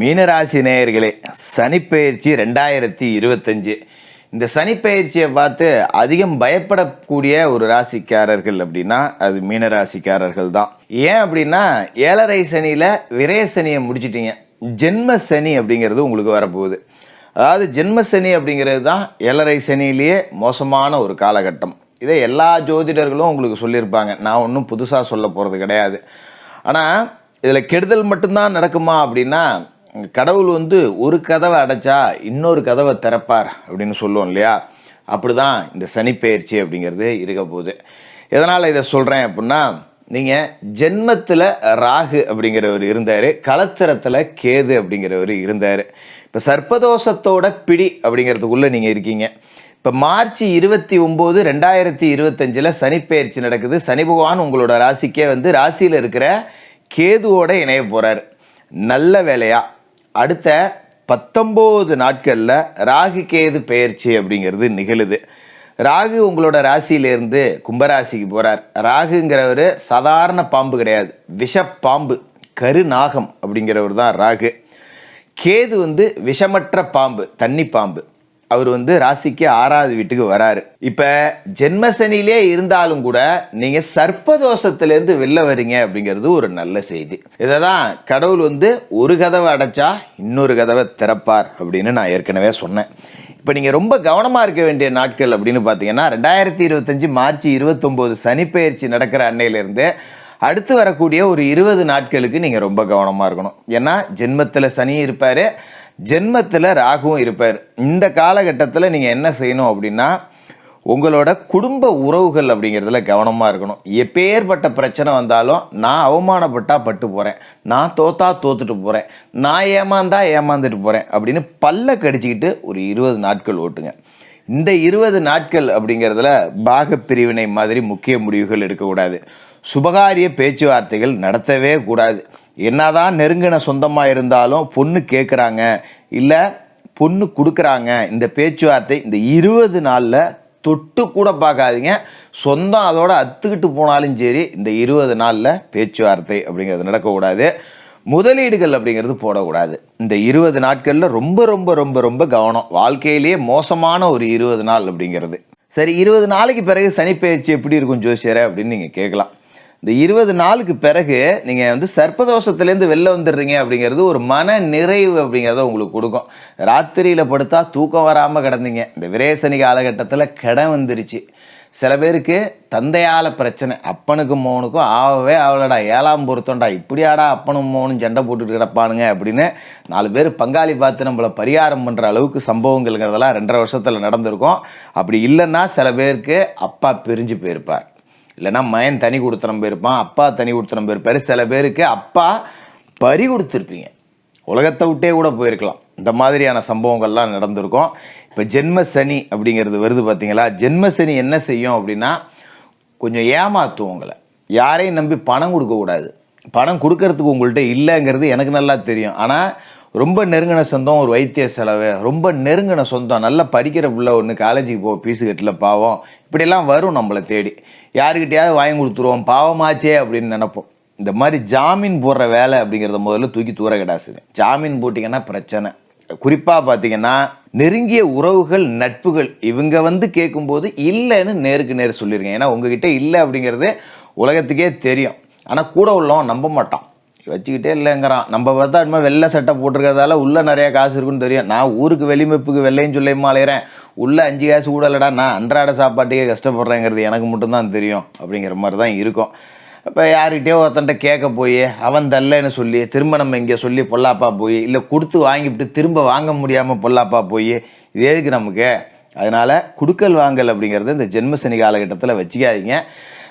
மீனராசி நேயர்களே சனிப்பெயர்ச்சி ரெண்டாயிரத்தி இருபத்தஞ்சு. இந்த சனிப்பெயர்ச்சியை பார்த்து அதிகம் பயப்படக்கூடிய ஒரு ராசிக்காரர்கள் அப்படின்னா அது மீனராசிக்காரர்கள் தான். ஏன் அப்படின்னா ஏழரை சனியில் விரய சனியை முடிச்சிட்டீங்க. ஜென்ம சனி அப்படிங்கிறது உங்களுக்கு வரப்போகுது. அதாவது ஜென்ம சனி அப்படிங்கிறது தான் ஏழரை சனியிலேயே மோசமான ஒரு காலகட்டம். இதை எல்லா ஜோதிடர்களும் உங்களுக்கு சொல்லியிருப்பாங்க. நான் ஒன்றும் புதுசாக சொல்ல போகிறது கிடையாது. ஆனால் இதில் கெடுதல் மட்டும்தான் நடக்குமா அப்படின்னா கடவுள் வந்து ஒரு கதவை அடைச்சா இன்னொரு கதவை திறப்பார் அப்படின்னு சொல்லுவோம் இல்லையா? அப்படி தான் இந்த சனிப்பெயர்ச்சி அப்படிங்கிறது இருக்க போகுது. எதனால் இதை சொல்கிறேன் அப்படின்னா நீங்கள் ஜென்மத்தில் ராகு அப்படிங்கிறவர் இருந்தார் களத்திரத்தில் கேது அப்படிங்கிறவர் இருந்தார். இப்போ சர்ப்பதோஷத்தோட பிடி அப்படிங்கிறதுக்குள்ளே நீங்கள் இருக்கீங்க. இப்போ மார்ச் இருபத்தி ஒம்பது ரெண்டாயிரத்தி இருபத்தஞ்சில் சனிப்பெயர்ச்சி நடக்குது. சனி பகவான் உங்களோட ராசிக்கே வந்து ராசியில் இருக்கிற கேதுவோட இணைய போகிறார் நல்ல வேலையாக அடுத்த பத்தொம்போது நாட்களில் ராகு கேது பெயர்ச்சி அப்படிங்கிறது நிகழுது. ராகு உங்களோட ராசியிலேருந்து கும்பராசிக்கு போகிறார் ராகுங்கிறவர் சாதாரண பாம்பு கிடையாது. விஷப்பாம்பு கருநாகம் அப்படிங்கிறவர் தான் ராகு. கேது வந்து விஷமற்ற பாம்பு தண்ணி பாம்பு. அவர் வந்து ராசிக்கு ஆறாவது வீட்டுக்கு வராரு. இப்போ ஜென்மசனிலே இருந்தாலும் கூட நீங்கள் சர்ப்பதோஷத்திலேருந்து வெளில வரீங்க அப்படிங்கிறது ஒரு நல்ல செய்தி. இதை தான் கடவுள் வந்து ஒரு கதவை அடைச்சா இன்னொரு கதவை திறப்பார் அப்படின்னு நான் ஏற்கனவே சொன்னேன். இப்போ நீங்கள் ரொம்ப கவனமாக இருக்க வேண்டிய நாட்கள் அப்படின்னு பார்த்தீங்கன்னா ரெண்டாயிரத்தி இருபத்தஞ்சி மார்ச் இருபத்தொம்போது சனிப்பெயர்ச்சி நடக்கிற அன்னையிலேருந்து அடுத்து வரக்கூடிய ஒரு இருபது நாட்களுக்கு நீங்கள் ரொம்ப கவனமாக இருக்கணும். ஏன்னா ஜென்மத்தில் சனி இருப்பார் ஜென்மத்தில் ராகுவும் இருப்பார். இந்த காலகட்டத்தில் நீங்கள் என்ன செய்யணும் அப்படின்னா உங்களோட குடும்ப உறவுகள் அப்படிங்கிறதுல கவனமாக இருக்கணும். எப்பேற்பட்ட பிரச்சனை வந்தாலும் நான் அவமானப்பட்டா பட்டு போகிறேன் நான் தோத்தா தோத்துட்டு போகிறேன் நான் ஏமாந்தா ஏமாந்துட்டு போகிறேன் அப்படின்னு பல்ல கடிச்சிக்கிட்டு ஒரு இருபது நாட்கள் ஓட்டுங்க. இந்த இருபது நாட்கள் அப்படிங்கிறதுல பாக பிரிவினை மாதிரி முக்கிய முடிவுகள் எடுக்கக்கூடாது. சுபகாரிய பேச்சுவார்த்தைகள் நடத்தவே கூடாது. என்னதான் நெருங்கின சொந்தமாக இருந்தாலும் பொண்ணு கேட்குறாங்க இல்லை பொண்ணு கொடுக்குறாங்க. இந்த பேச்சுவார்த்தை இந்த இருபது நாளில் தொட்டு கூட பார்க்காதீங்க. சொந்தம் அதோட அத்துக்கிட்டு போனாலும் சரி இந்த இருபது நாளில் பேச்சுவார்த்தை அப்படிங்கிறது நடக்கக்கூடாது. முதலீடுகள் அப்படிங்கிறது போடக்கூடாது. இந்த இருபது நாட்களில் ரொம்ப ரொம்ப ரொம்ப ரொம்ப கவனம். வாழ்க்கையிலேயே மோசமான ஒரு இருபது நாள் அப்படிங்கிறது. சரி இருபது நாளைக்கு பிறகு சனிப்பெயர்ச்சி எப்படி இருக்கும் ஜோசியரை அப்படின்னு நீங்கள் கேட்கலாம். இந்த இருபது நாளுக்கு பிறகு நீங்கள் வந்து சர்ப்பதோஷத்துலேருந்து வெளில வந்துடுறீங்க அப்படிங்கிறது ஒரு மன நிறைவு அப்படிங்கிறத உங்களுக்கு கொடுக்கும். ராத்திரியில் படுத்தா தூக்கம் வராமல் கிடந்தீங்க. இந்த விரேசனி காலகட்டத்தில் கிடம் வந்துருச்சு. சில பேருக்கு தந்தையால் பிரச்சனை அப்பனுக்கும் மோனுக்கும் ஆகவே அவளடா ஏழாம் பொருத்தம்டா இப்படியாடா அப்பனும் மோனும் சண்டை போட்டுட்டு கிடப்பானுங்க அப்படின்னு நாலு பேர் பங்காளி பார்த்து நம்மளை பரிகாரம் பண்ணுற அளவுக்கு சம்பவங்கள்ங்கிறதெல்லாம் ரெண்டரை வருஷத்தில் நடந்திருக்கும். அப்படி இல்லைன்னா சில பேருக்கு அப்பா பிரிஞ்சு போயிருப்பார். இல்லைன்னா மயன் தனி கொடுத்தனம் போயிருப்பான் அப்பா தனி கொடுத்தனம் போயிருப்பார் சில பேருக்கு அப்பா பறி கொடுத்துருப்பீங்க. உலகத்தை விட்டே கூட போயிருக்கலாம். இந்த மாதிரியான சம்பவங்கள்லாம் நடந்திருக்கும். இப்போ ஜென்ம சனி அப்படிங்கிறது வருது பார்த்தீங்களா ஜென்ம சனி என்ன செய்யும் அப்படின்னா கொஞ்சம் ஏமாத்தும் உங்களை. யாரையும் நம்பி பணம் கொடுக்கக்கூடாது பணம் கொடுக்கறதுக்கு உங்கள்கிட்ட இல்லைங்கிறது எனக்கு நல்லா தெரியும். ஆனால் ரொம்ப நெருங்கின சொந்தம் ஒரு வைத்திய செலவு ரொம்ப நெருங்கின சொந்தம் நல்லா படிக்கிற பிள்ளை ஒன்று காலேஜுக்கு போ பீஸு கட்டில் பாவம் இப்படியெல்லாம் வரும் நம்மளை தேடி. யாருக்கிட்டையாவது வாங்கி கொடுத்துருவோம் பாவமாச்சே அப்படின்னு நினைப்போம். இந்த மாதிரி ஜாமீன் போடுற வேலை அப்படிங்கிறத முதல்ல தூக்கி தூர கிடாசுங்க. ஜாமீன் போட்டிங்கன்னா பிரச்சனை. குறிப்பாக பார்த்தீங்கன்னா நெருங்கிய உறவுகள் நட்புகள் இவங்க வந்து கேட்கும்போது இல்லைன்னு நேருக்கு நேர் சொல்லியிருக்கேன் ஏன்னா உங்ககிட்ட இல்லை அப்படிங்கிறது உலகத்துக்கே தெரியும். ஆனால் கூட உள்ளவன் நம்ப மாட்டான். வச்சுக்கிட்டே இல்லைங்கிறான். நம்ம பார்த்தா இனிமே வெள்ளை சட்டை போட்டிருக்கிறதால உள்ளே நிறையா காசு இருக்குன்னு தெரியும். நான் ஊருக்கு வெளிமைப்புக்கு வெள்ளையும் சொல்லையுமா அலையிறேன். உள்ளே அஞ்சு காசு கூட நான் அன்றாட சாப்பாட்டுக்கே கஷ்டப்படுறேங்கிறது எனக்கு மட்டும்தான் தெரியும். அப்படிங்கிற மாதிரி தான் இருக்கும். இப்போ யார்கிட்டயோ ஒருத்தன்ட்ட கேட்க போய் அவன் தல்லன்னு சொல்லி திரும்ப நம்ம இங்கே சொல்லி பொல்லாப்பா போய் இல்லை கொடுத்து வாங்கிவிட்டு திரும்ப வாங்க முடியாமல் பொல்லாப்பா போய் இது எதுக்கு நமக்கு? அதனால் குடுக்கல் வாங்கல் அப்படிங்கிறது இந்த ஜென்மசனி காலகட்டத்தில் வச்சுக்காதீங்க.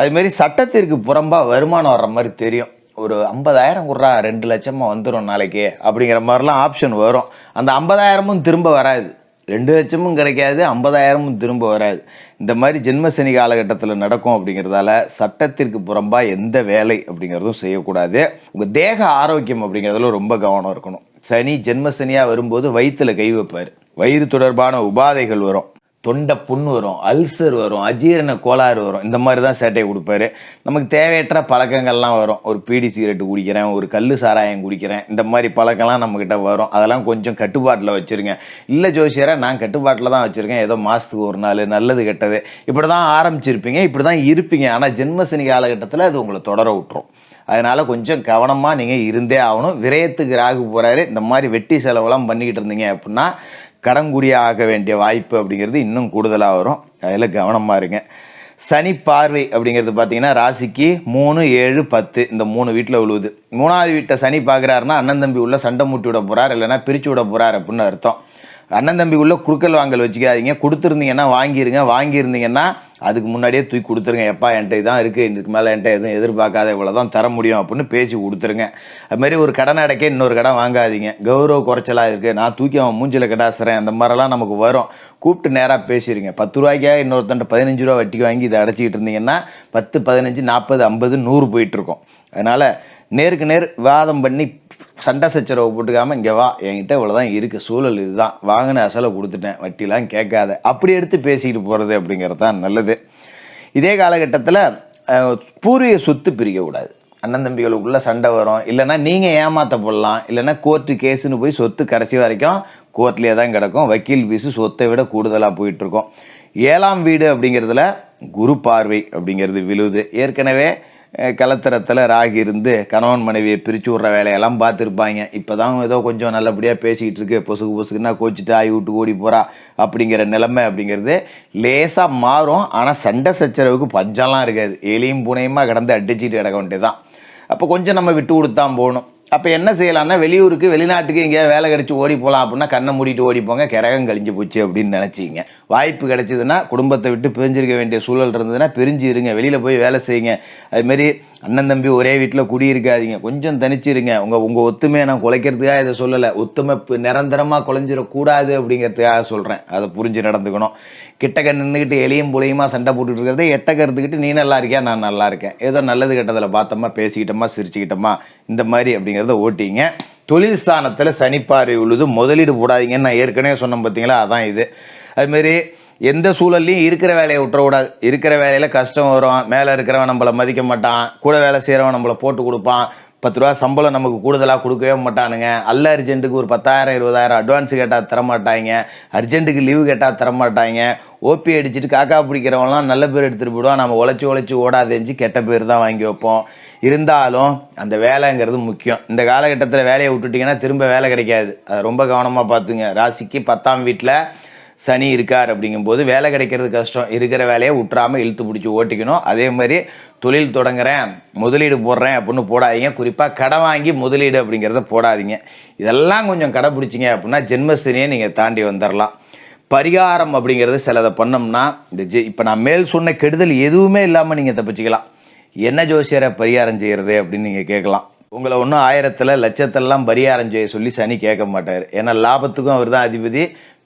அதுமாரி சட்டத்திற்கு புறம்பாக வருமானம் வர்ற மாதிரி தெரியும். ஒரு ஐம்பதாயிரம் கொடுறா ரெண்டு லட்சமாக வந்துடும் நாளைக்கு அப்படிங்கிற மாதிரிலாம் ஆப்ஷன் வரும். அந்த ஐம்பதாயிரமும் திரும்ப வராது. ரெண்டு லட்சமும் கிடைக்காது ஐம்பதாயிரமும் திரும்ப வராது. இந்த மாதிரி ஜென்மசனி காலகட்டத்தில் நடக்கும் அப்படிங்கிறதால சட்டத்திற்கு புறம்பாக எந்த வேலை அப்படிங்கிறதும் செய்யக்கூடாது. உங்கள் தேக ஆரோக்கியம் அப்படிங்கிறதுல ரொம்ப கவனம் இருக்கணும். சனி ஜென்மசனியாக வரும்போது வயிற்றில் கை வைப்பார். வயிறு தொடர்பான உபாதைகள் வரும். தொண்டை புண்ணு வரும் அல்சர் வரும் அஜீரண கோளாறு வரும். இந்த மாதிரி தான் சேட்டையை கொடுப்பாரு. நமக்கு தேவையற்ற பழக்கங்கள்லாம் வரும். ஒரு பீடி சிகரெட் குடிக்கிறேன் ஒரு கல் சாராயம் குடிக்கிறேன் இந்த மாதிரி பழக்கம்லாம் நம்மக்கிட்ட வரும். அதெல்லாம் கொஞ்சம் கட்டுப்பாட்டில் வச்சுருங்க. இல்லை ஜோசியரை நான் கட்டுப்பாட்டில் தான் வச்சுருக்கேன். ஏதோ மாதத்துக்கு ஒரு நாள் நல்லது கெட்டது. இப்படி தான் ஆரம்பிச்சிருப்பீங்க இப்படி தான் இருப்பீங்க. ஆனால் ஜென்மசனி காலகட்டத்தில் அது உங்களை தொடர விட்டுரும். அதனால் கொஞ்சம் கவனமாக நீங்கள் இருந்தே ஆகணும். விரயத்துக்கு ராகு போகிறாரு இந்த மாதிரி வெட்டி செலவெல்லாம் பண்ணிக்கிட்டு இருந்தீங்க அப்படின்னா கடங்குறியாக ஆக வேண்டிய வாய்ப்பு அப்படிங்கிறது இன்னும் கூடுதலாக வரும். அதில் கவனமாக இருங்க. சனி பார்வை அப்படிங்கிறது பார்த்தீங்கன்னா ராசிக்கு மூணு ஏழு பத்து இந்த மூணு வீட்டில் விழுவுது மூணாவது வீட்டை சனி பார்க்குறாருன்னா அண்ணன் தம்பி உள்ள சண்டை மூட்டி விட போகிறார் இல்லைன்னா பிரித்து விட போகிறார் அப்படின்னு அர்த்தம். அண்ணன் தம்பி உள்ள குறுக்கல் வாங்கல் வச்சுக்காதீங்க. கொடுத்துருந்தீங்கன்னா வாங்கிருங்க. வாங்கியிருந்தீங்கன்னா அதுக்கு முன்னாடியே தூக்கி கொடுத்துருங்க. எப்பா என்கிட்ட இதான் இருக்குது இதுக்கு மேலே என்கிட்ட எதுவும் எதிர்பார்க்காத இவ்வளோ தான் தர முடியும் அப்படின்னு பேசி கொடுத்துருங்க. அதுமாரி ஒரு கடன் அடைக்க இன்னொரு கடன் வாங்காதீங்க. கௌரவ குறைச்சலாக இருக்குது நான் தூக்கி அவன் மூஞ்சில் கடாசுறேன். அந்த மாதிரிலாம் நமக்கு வரும். கூப்பிட்டு நேராக பேசிடுங்க பத்து ரூபாய்க்காக இன்னொருத்தன்ட்ட பதினஞ்சு ரூபா வட்டிக்கு வாங்கி இதை அடைச்சிக்கிட்டு இருந்தீங்கன்னா பத்து பதினஞ்சு நாற்பது ஐம்பது நூறு போயிட்டுருக்கோம் அதனால் நேருக்கு நேர் வாதம் பண்ணி சண்டை சச்சரவை போட்டுக்காம இங்கே வா என்கிட்ட இவ்வளோதான் இருக்குது சூழல் இதுதான். வாங்கின அசலை கொடுத்துட்டேன் வட்டிலாம் கேட்காத. அப்படி எடுத்து பேசிக்கிட்டு போகிறது அப்படிங்கிறது தான் நல்லது. இதே காலகட்டத்தில் அஹ், பூர்வீக சொத்து பிரிக்கக்கூடாது. அண்ணன் தம்பிகளுக்குள்ள சண்டை வரும். இல்லைன்னா நீங்கள் ஏமாற்ற போடலாம். இல்லைன்னா கோர்ட்டு கேஸுன்னு போய் சொத்து கடைசி வரைக்கும் கோர்ட்லேயே தான் கிடக்கும். வக்கீல் ஃபீஸு சொத்தை விட கூடுதலாக போயிட்டுருக்கோம். ஏழாம் வீடு அப்படிங்கிறதுல குரு பார்வை அப்படிங்கிறது விழுவுது ஏற்கனவே கலத்திரத்தில் ராகி இருந்து கணவன் மனைவியை பிரித்து விட்ற வேலையெல்லாம் பார்த்துருப்பாங்க. இப்போ தான் ஏதோ கொஞ்சம் நல்லபடியாக பேசிக்கிட்டு இருக்கு. பொசுக்கு பொசுக்குன்னா கோச்சிட்டு ஆகி விட்டு ஓடி போகிறா அப்படிங்கிற நிலைமை அப்படிங்கிறது லேசாக மாறும். ஆனால் சண்டை சச்சரவுக்கு பஞ்சம்லாம் இருக்காது. எலியும் பூனையுமா கிடந்து அடிச்சுட்டு கிடக்க வேண்டியதுதான். அப்போ கொஞ்சம் நம்ம விட்டு கொடுத்தான் போகணும். அப்போ என்ன செய்யலாம்னா வெளியூருக்கு வெளிநாட்டுக்கு எங்கேயாவது வேலை கிடச்சி ஓடி போகலாம் அப்படின்னா கண்ணை மூடிட்டு ஓடி போங்க கிரகம் கழிஞ்சு போச்சு அப்படின்னு நினச்சிங்க. வாய்ப்பு கிடைச்சிதுன்னா குடும்பத்தை விட்டு பிரிஞ்சிருக்க வேண்டிய சூழல் இருந்ததுன்னா பிரிஞ்சு இருங்க. வெளியில் போய் வேலை செய்யுங்க. அதுமாரி அண்ணன் தம்பி ஒரே வீட்டில் குடியிருக்காதீங்க. கொஞ்சம் தனிச்சிருங்க. உங்கள் உங்கள் ஒத்துமையை நான் குலைக்கிறதுக்காக இதை சொல்லலை. ஒத்துமை நிரந்தரமாக குலைஞ்சிடக்கூடாது அப்படிங்கிறதுக்காக சொல்கிறேன் அதை புரிஞ்சு நடந்துக்கணும். கிட்டக்க நின்றுக்கிட்டு எளியும் புளியுமா சண்டை போட்டுட்டு இருக்கிறத எட்ட கருத்துக்கிட்டு நீ நல்லா இருக்கியா நான் நல்லா இருக்கேன். ஏதோ நல்லது கெட்டதில் பார்த்தோமா பேசிக்கிட்டோமா சிரிச்சுக்கிட்டோமா இந்த மாதிரி அப்படிங்கிறத ஓட்டிங்க. தொழில் ஸ்தானத்தில் சனிப்பாறை உழுது முதலீடு போடாதீங்கன்னு நான் ஏற்கனவே சொன்னேன் பார்த்தீங்களா அதான் இது. அதுமாரி எந்த சூழல்லையும் இருக்கிற வேலையை விட்டுறக்கூடாது. இருக்கிற வேலையில் கஷ்டம் வரும். மேலே இருக்கிறவன் நம்மளை மதிக்க மாட்டான். கூட வேலை செய்கிறவன் நம்மளை போட்டு கொடுப்பான். பத்து ரூபா சம்பளம் நமக்கு கூடுதலாக கொடுக்கவே மாட்டானுங்க. அல்ல அர்ஜென்ட்டுக்கு ஒரு பத்தாயிரம் இருபதாயிரம் அட்வான்ஸ் கேட்டால் தரமாட்டாங்க. அர்ஜென்ட்டுக்கு லீவு கேட்டால் தரமாட்டாங்க. ஓபி அடிச்சுட்டு காக்கா பிடிக்கிறவங்களாம் நல்ல பேர் எடுத்துகிட்டு போயிடுவான். நம்ம உழைச்சி உழைச்சி ஓடாதேஞ்சு கெட்ட பேர் தான் வாங்கி வைப்போம். இருந்தாலும் அந்த வேலைங்கிறது முக்கியம். இந்த காலகட்டத்தில் வேலையை விட்டுட்டிங்கன்னா திரும்ப வேலை கிடைக்காது. அதை ரொம்ப கவனமாக பார்த்துங்க. ராசிக்கு பத்தாம் வீட்டில் சனி இருக்கார் அப்படிங்கும்போது வேலை கிடைக்கிறது கஷ்டம். இருக்கிற வேலையை விட்டுறாம இழுத்து பிடிச்சி ஓட்டிக்கணும். அதே மாதிரி தொழில் தொடங்குறேன் முதலீடு போடுறேன் அப்படின்னு போடாதீங்க. குறிப்பாக கடை வாங்கி முதலீடு அப்படிங்கிறத போடாதீங்க. இதெல்லாம் கொஞ்சம் கடைப்பிடிச்சிங்க அப்படின்னா ஜென்மசனியை நீங்கள் தாண்டி வந்துடலாம் பரிகாரம் அப்படிங்கிறது சிலதை பண்ணோம்னா இந்த ஜெ இப்போ நான் மேல் சொன்ன கெடுதல் எதுவுமே இல்லாமல் நீங்கள் தப்பிச்சிக்கலாம். என்ன ஜோசியரை பரிகாரம் செய்கிறது அப்படின்னு நீங்கள் கேட்கலாம். உங்களை ஒன்றும் ஆயிரத்தில் லட்சத்திலலாம் பரிகாரம் செய்ய சொல்லி சனி கேட்க மாட்டார். ஏன்னா லாபத்துக்கும் அவர் தான் அதிபதி.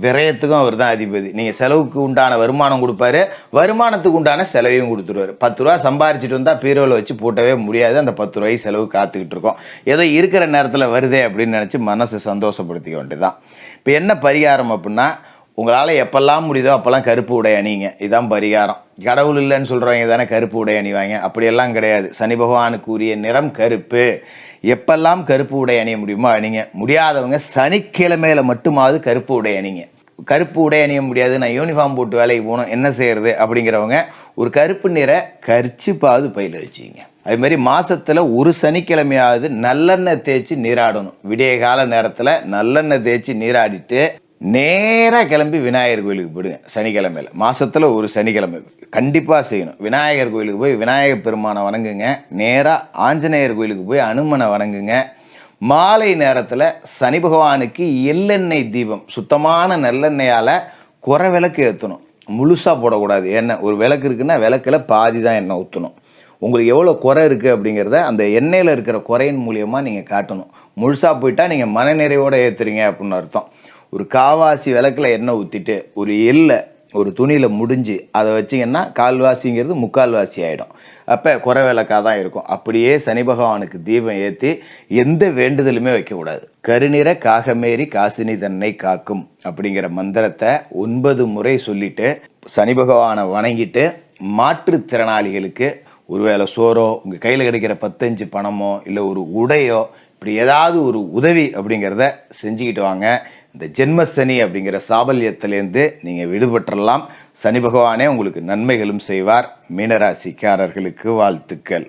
விரயத்துக்கும் அவர் தான் அதிபதி. நீங்கள் செலவுக்கு உண்டான வருமானம் கொடுப்பாரு. வருமானத்துக்கு உண்டான செலவையும் கொடுத்துருவாரு. பத்து ரூபா சம்பாரிச்சிட்டு வந்தால் பீரோவில் வச்சு பூட்டவே முடியாது. அந்த பத்து ரூபாய் செலவு காத்துக்கிட்டு இருக்கோம். ஏதோ இருக்கிற நேரத்தில் வருதே அப்படின்னு நினச்சி மனசை சந்தோஷப்படுத்திக்க வேண்டியதுதான். இப்போ என்ன பரிகாரம் அப்படின்னா உங்களால் எப்பெல்லாம் முடியுதோ அப்போல்லாம் கருப்பு உடை அணிங்க. இதுதான் பரிகாரம். கடவுள் இல்லைன்னு சொல்கிறவங்க தானே கருப்பு உடை அணிவாங்க. அப்படியெல்லாம் கிடையாது. சனி பகவானுக்கு உரிய நிறம் கருப்பு. எப்பெல்லாம் கருப்பு உடை அணிய முடியுமோ அணிங்க. முடியாதவங்க சனிக்கிழமையில் மட்டுமாவது கருப்பு உடை அணிங்க. கருப்பு உடை அணிய முடியாது. நான் யூனிஃபார்ம் போட்டு வேலைக்கு போகணும். என்ன செய்யறது? அப்படிங்கிறவங்க ஒரு கருப்பு நிற கர்ச்சிப்பாவது பையில் வச்சுங்க. அதுமாதிரி மாதத்தில் ஒரு சனிக்கிழமையாவது நல்லெண்ணெய் தேய்ச்சி நீராடணும். விடிய கால நேரத்தில் நல்லெண்ணெய் தேய்ச்சி நீராடிட்டு நேராக கிளம்பி விநாயகர் கோயிலுக்கு போயிடுங்க சனிக்கிழமையில. மாதத்தில் ஒரு சனிக்கிழமை. கண்டிப்பாக செய்யணும். விநாயகர் கோயிலுக்கு போய் விநாயகர் பெருமானை வணங்குங்க. நேராக ஆஞ்சநேயர் கோயிலுக்கு போய் அனுமனை வணங்குங்க. மாலை நேரத்தில் சனி பகவானுக்கு எள்ளெண்ணெய் தீபம் சுத்தமான நல்லெண்ணெயால் குறை விளக்கு ஏற்றணும் முழுசாக போடக்கூடாது. எண்ணெய் ஒரு விளக்கு இருக்குன்னா விளக்கில் பாதி தான் எண்ணெய் ஊற்றணும் உங்களுக்கு எவ்வளோ குறை இருக்குது அப்படிங்கிறத அந்த எண்ணெயில் இருக்கிற குறையின் மூலியமாக நீங்கள் காட்டணும். முழுசாக போயிட்டால் நீங்கள் மனநிறைவோடு ஏற்றுறீங்க அப்படின்னு அர்த்தம். ஒரு காவாசி விளக்கில் எண்ணெய் ஊற்றிட்டு ஒரு எள்ளை ஒரு துணியில் முடிஞ்சு அதை வச்சிங்கன்னா கால்வாசிங்கிறது முக்கால்வாசி ஆகிடும் அப்போ குறை விளக்காக தான் இருக்கும். அப்படியே சனி பகவானுக்கு தீபம் ஏற்றி எந்த வேண்டுதலுமே வைக்கக்கூடாது. கருநிற காகமேரி காசினி தன்னை காக்கும் அப்படிங்கிற மந்திரத்தை ஒன்பது முறை சொல்லிட்டு சனி பகவானை வணங்கிட்டு மாற்றுத்திறனாளிகளுக்கு ஒருவேளை சோறோ உங்கள் கையில் கிடைக்கிற பத்தஞ்சு பணமோ இல்லை ஒரு உடையோ இப்படி ஏதாவது ஒரு உதவி அப்படிங்கிறத செஞ்சுக்கிட்டு வாங்க. இந்த ஜென்ம சனி அப்படிங்கிற சாபல்யத்திலேருந்து நீங்கள் விடுபட்டுறலாம். சனி பகவானே உங்களுக்கு நன்மைகளும் செய்வார். மீனராசிக்காரர்களுக்கு வாழ்த்துக்கள்.